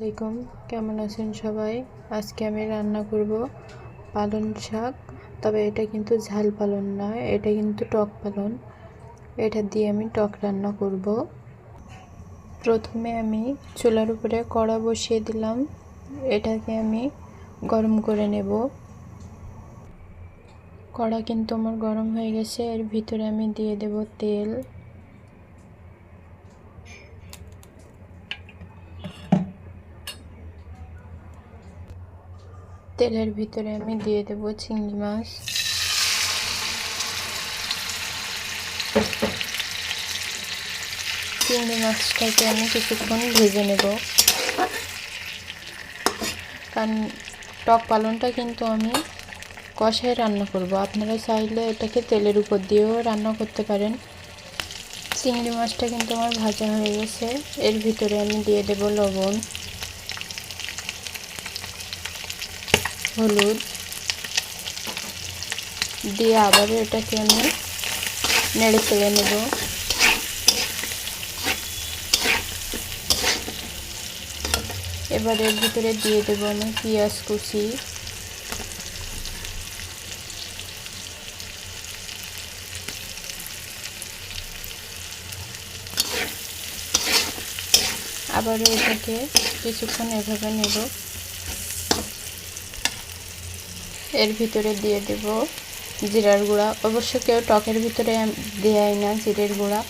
আসসালামাইকুম কেমন আছেন সবাই? আজকে আমি রান্না করব পালন শাক, তবে এটা কিন্তু ঝাল পালন নয় এটা কিন্তু টক পালন এটা দিয়ে আমি টক রান্না করব। প্রথমে আমি চুলার উপরে কড়া বসিয়ে দিলাম, এটাকে আমি গরম করে নেব। কড়া কিন্তু আমার গরম হয়ে গেছে, এর ভিতরে আমি দিয়ে দেব তেল। তেলের ভিতরে আমি দিয়ে দেব চিংড়ি মাছ। চিংড়ি মাছটাকে আমি কিছুক্ষণ ভেজে নেব। কারণ টক পালনটা কিন্তু আমি কষায় রান্না করব। আপনারা চাইলে এটাকে তেলের উপর দিয়েও রান্না করতে পারেন। চিংড়ি মাছটা কিন্তু আমার ভাজা হয়ে গেছে। এর ভিতরে আমি দিয়ে দেব লবণ। হলুদ দিয়ে আবারও এটাকে আমি নেড়ে ফেলে নেব। এবার এর ভিতরে দিয়ে দেবো আমি পেঁয়াজ কুচি। আবারও এটাকে কিছুক্ষণ এভাবে নেব। এর ভিতরে দিয়ে দেব জিরার গুঁড়া। অবশ্য কেউ টকের ভিতরে দেয় না জিরের গুঁড়া।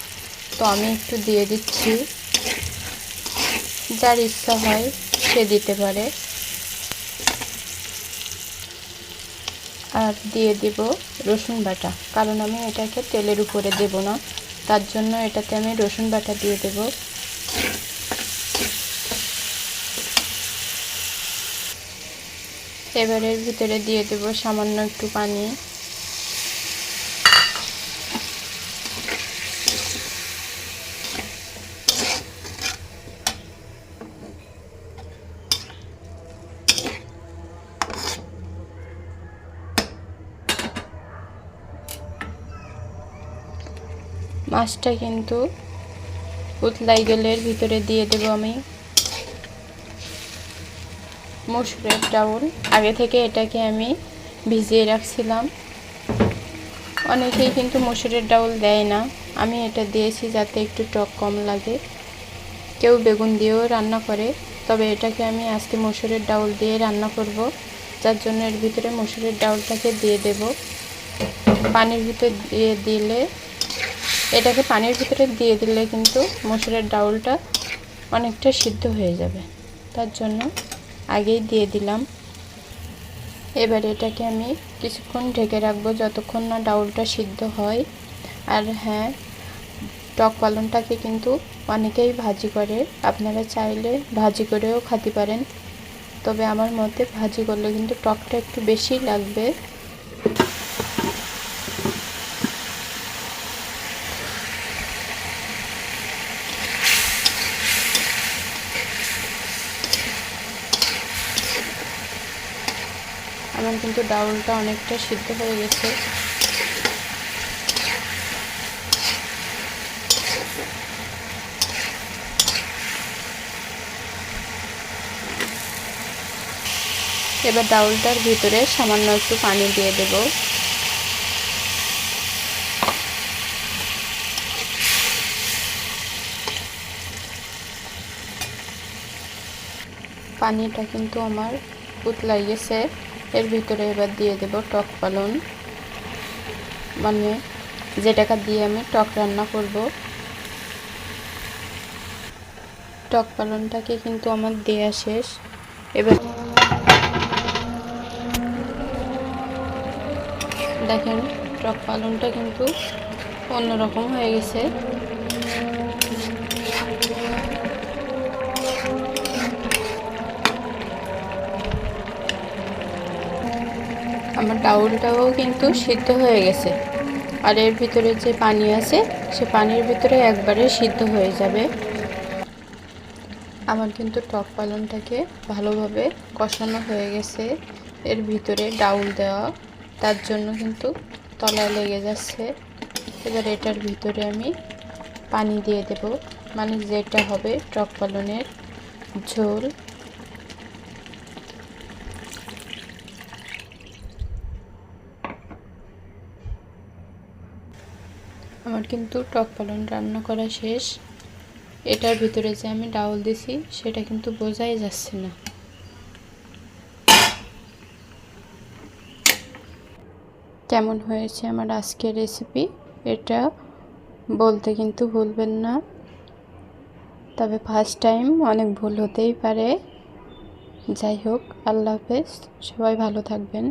তো আমি একটু দিয়ে দিচ্ছি। যার ইচ্ছা হয় সে দিতে পারে। আর দিয়ে দেব রসুন বাটা। কারণ আমি এটাকে তেলের উপরে দেব না। তার জন্য এটাতে আমি রসুন বাটা দিয়ে দেব। এবারের ভিতরে দিয়ে দেব সামান্য একটু পানি। মাছটা কিন্তু উতলাই গেলে ভিতরে দিয়ে দেব আমি। মসুরের ডাউল আগে থেকে এটাকে আমি ভিজিয়ে রাখছিলাম। অনেকেই কিন্তু মসুরের ডাউল দেয় না। আমি এটা দিয়েছি যাতে একটু টক কম লাগে। কেউ বেগুন দিয়েও রান্না করে, তবে এটাকে আমি আজকে মসুরের ডাউল দিয়ে রান্না করব। যার জন্য এর ভিতরে মসুরের ডাউলটাকে দিয়ে দেব। পানির ভিতরে দিয়ে দিলে, এটাকে পানির ভিতরে দিয়ে দিলে কিন্তু মসুরের ডাউলটা অনেকটা সিদ্ধ হয়ে যাবে। তার জন্য আগেই দিয়ে দিলাম। এবার এটাকে আমি কিছুক্ষণ ঢেকে রাখব যতক্ষণ না ডাউলটা সিদ্ধ হয়। আর হ্যাঁ টক পালনটাকে কিন্তু অনেকেই ভাজি করে। আপনারা চাইলে ভাজি করেও খাতে পারেন। তবে আমার মতে ভাজি করলে কিন্তু টকটা একটু বেশি লাগবে। আমার কিন্তু ডাউলটা অনেকটা সিদ্ধ হয়ে গেছে। এবার ডাউলটার ভিতরে সামান্য একটু পানি দিয়ে দেব। পানিটা কিন্তু আমার উতলাই গেছে এর ভিতরে এবার দিয়ে দেব টক পালন। মানে যেটাকে দিয়ে আমি টক রান্না করব। টক পালনটাকে কিন্তু আমার দেয়া শেষ। এবার দেখেন, টক পালনটা কিন্তু অন্যরকম হয়ে গেছে। আমার ডাউলটাও কিন্তু সিদ্ধ হয়ে গেছে। আর এর ভিতরে যে পানি আছে, সে পানির ভিতরে একবারে সিদ্ধ হয়ে যাবে। আমার কিন্তু টক পালনটাকে ভালোভাবে কষানো হয়ে গেছে। এর ভিতরে ডাউল দেওয়া, তার জন্য কিন্তু তলায় লেগে যাচ্ছে। এবার এটার ভিতরে আমি পানি দিয়ে দেব। মানে যেটা হবে টক পালনের ঝোল। আমার কিন্তু টক পালন রান্না করা শেষ। এটার ভিতরে যে আমি ডাউল দিছি, সেটা কিন্তু বোঝাই যাচ্ছে না। কেমন হয়েছে আমার আজকের রেসিপি এটা বলতে কিন্তু ভুলবেন না। তবে ফার্স্ট টাইম অনেক ভুল হতেই পারে। যাই হোক, আল্লাহ হাফেজ। সবাই ভালো থাকবেন।